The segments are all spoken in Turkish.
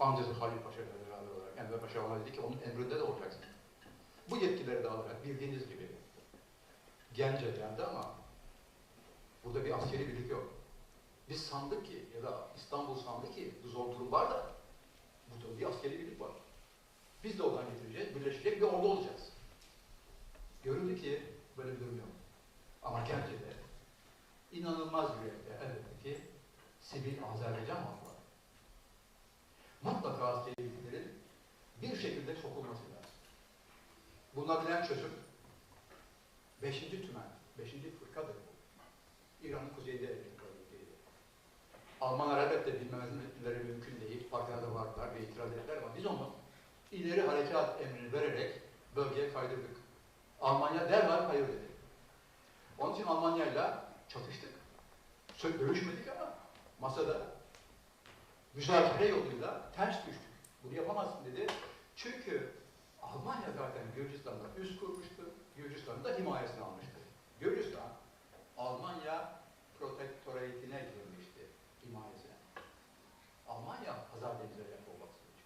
amcası Halil Paşa ile beraber olarak Enver Paşa ona dedi ki onun emrinde de olacaksın. Bu yetkileri de alarak bildiğiniz gibi Gence geldi ama burada bir askeri birlik yok. Biz sandık ki ya da İstanbul sandı ki zor durum var da burada bir askeri birlik var. Biz de oradan getireceğiz, birleşecek bir ordu olacağız. Görüldü ki böyle bir durum yok. Ama Gence'de inanılmaz yerde elbette ki sivil Azerbaycan var. Askeri birliklerin bir şekilde sokulması lazım. Bulunabilen çözüm beşinci tümen, beşinci fırkadır bu. İran'ın kuzeyinde etkili bölgeydi. Almanlar elbette bilmemeleri mümkün değil. Farkına vardılar ve itiraz ettiler ama biz onu ileri harekat emrini vererek bölgeye kaydırdık. Almanya derhal hayır dedi. Onun için Almanya'yla çatıştık. Dövüşmedik ama masada müzakere yoluyla ters düştük. Bunu yapamazsın dedi. Çünkü Almanya zaten Gürcistan'da üst kurmuştu. Gürcistan'ın da himayesini almıştı. Gürcistan Almanya protektoratine girmişti himayesine. Almanya Hazar Denizi'ne yakın olmak için.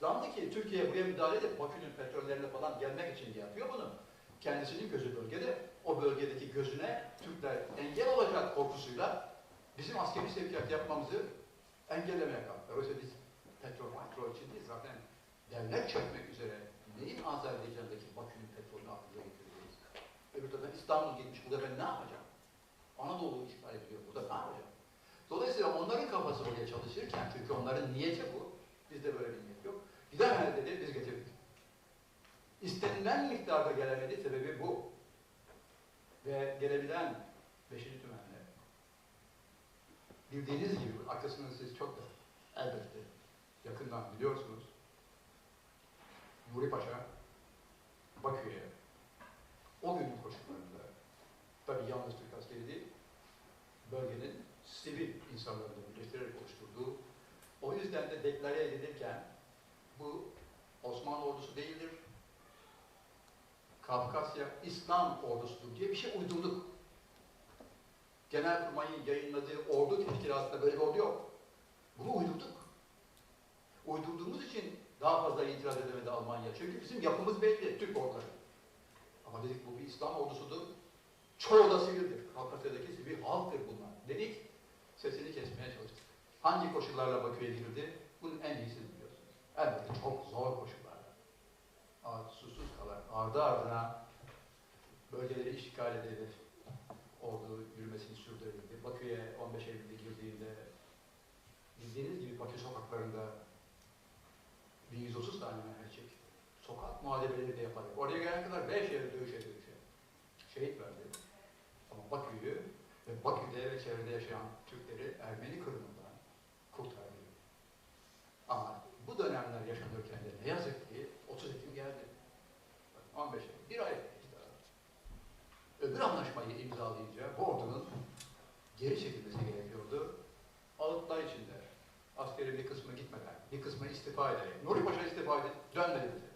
Zandı ki Türkiye buraya müdahale edip Bakü'nün petrollerine falan gelmek için yapıyor bunu. Kendisinin gözü bölgede, o bölgedeki gözüne Türkler engel olacak korkusuyla bizim askeri sevkiyat yapmamızı engellemeye kalktılar. Oysa biz petrol, petrol için değil zaten devlet çökmek üzere neyin Azerbaycan'daki Bakü'nün petrolünü aklına getireceğiz? Öbür taraftan İstanbul gitmiş, burada ben ne yapacağım? Anadolu işgal ediyor, burada ne yapacağım? Dolayısıyla onların kafası oraya çalışırken, çünkü onların niyeti bu, bizde böyle bir niyet yok. Gidemez dedi, biz getirdik. İstenilen miktarda gelemedi, sebebi bu. Ve gelebilen beşinci tümenle, bildiğiniz gibi, arkasını siz çok da elbette yakından biliyorsunuz. Nuri Paşa, Bakü'ye, o günün koşullarında, tabi yalnız Türk askeri değil, bölgenin sivil insanlarını birleştirerek oluşturduğu, o yüzden de deklare edilirken bu Osmanlı ordusu değildir, Kafkasya İslam ordusudur diye bir şey uydurduk. Genelkurmay'ın yayınladığı ordu teşkilatında böyle bir ordu yok. Bunu uydurduk. Uydurduğumuz için daha fazla itiraz edemedi Almanya. Çünkü bizim yapımız belli, Türk orduları. Ama dedik bu bir İslam ordusudur. Çoğu da sivildir. Kafkasya'daki sivil halktır bunlar. Dedik, sesini kesmeye çalıştık. Hangi koşullarla Bakü'ye girdi? Bunun en iyisini biliyorsunuz. Elbette çok zor koşullarla. Ağaç susuz kalan, ardı ardına bölgeleri işgal edilir. Ordu yürümesini sürdürüldü. Bakü'ye 15 Eylül'de girdiğinde bildiğiniz gibi Bakü sokaklarında 1130 tane mercek sokak muharebeleri de yaparak oraya gelene kadar 5 yere dövüşe dövüşe şehit verdi. Ama Bakü'yü ve Bakü'de ve çevrede yaşayan Türkleri Ermeni kırımından kurtardı. Ama bu dönemler yaşanırken de ne yazık ki 30 Ekim geldi. 15 Ekim, bir ay işte. Öbür anlaşmayı imzalayınca bu ordunun geri çekilmesi gerekiyordu. Askeri bir kısmı gitmeden, bir kısmı istifa ederek. Nuri Paşa istifa edip dönmedi bize.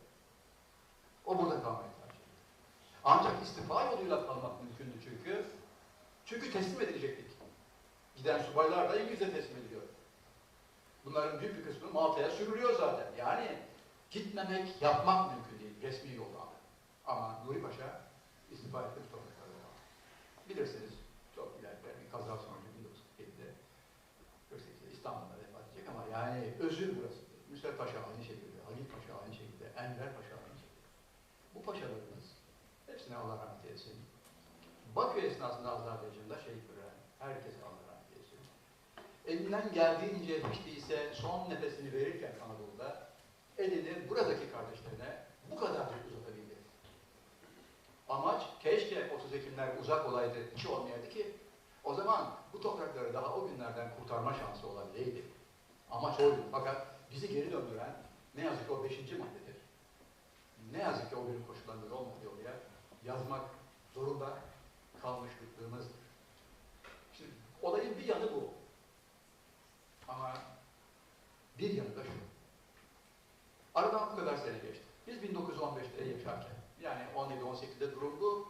O burada kalmayı tercih etti. Ancak istifa yoluyla kalmak mümkündü çünkü. Çünkü teslim edilecektik. Giden subaylar da İngiliz'e teslim ediliyor. Bunların büyük bir kısmı Malta'ya sürülüyor zaten. Yani gitmemek, yapmak mümkün değil resmi yoldan. Ama Nuri Paşa istifa etmek zorunda kalıyor. Bilirsiniz çok ileride bir kaza sonucu 1947'de 48'de İstanbul'da vefat edecek ama yani özür burası. Müsel Paşa aynı şekilde, Halil Paşa aynı şekilde, Enver Paşa aynı şekilde. Bu paşalarımız hepsine Allah rahmet eylesin. Bakü esnasında Azerbaycan'da şehit gören herkese Allah rahmet eylesin. Elinden geldiğince hiç son nefesini verirken Anadolu'da elini buradaki kardeşlerine bu kadarcık uzatabildi. Amaç keşke 30 Ekimler uzak olaydı, hiç olmayaydı ki o zaman bu toprakları daha o günlerden kurtarma şansı olabileydi. Amaç oydu. Fakat bizi geri döndüren ne yazık ki o beşinci maddedir. Ne yazık ki o günün koşullarında olmadı yazmak zorunda kalmışlıklığımızdır. Şimdi olayın bir yanı bu. Ama bir yanı da şu. Aradan bu kadar sene geçti. Biz 1915'te yaşarken, yani 17-18'de durum bu.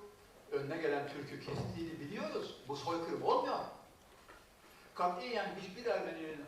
Önüne gelen Türk'ü kestiğini biliyoruz. Bu soykırım olmuyor. Katiyen hiçbir Ermeni'nin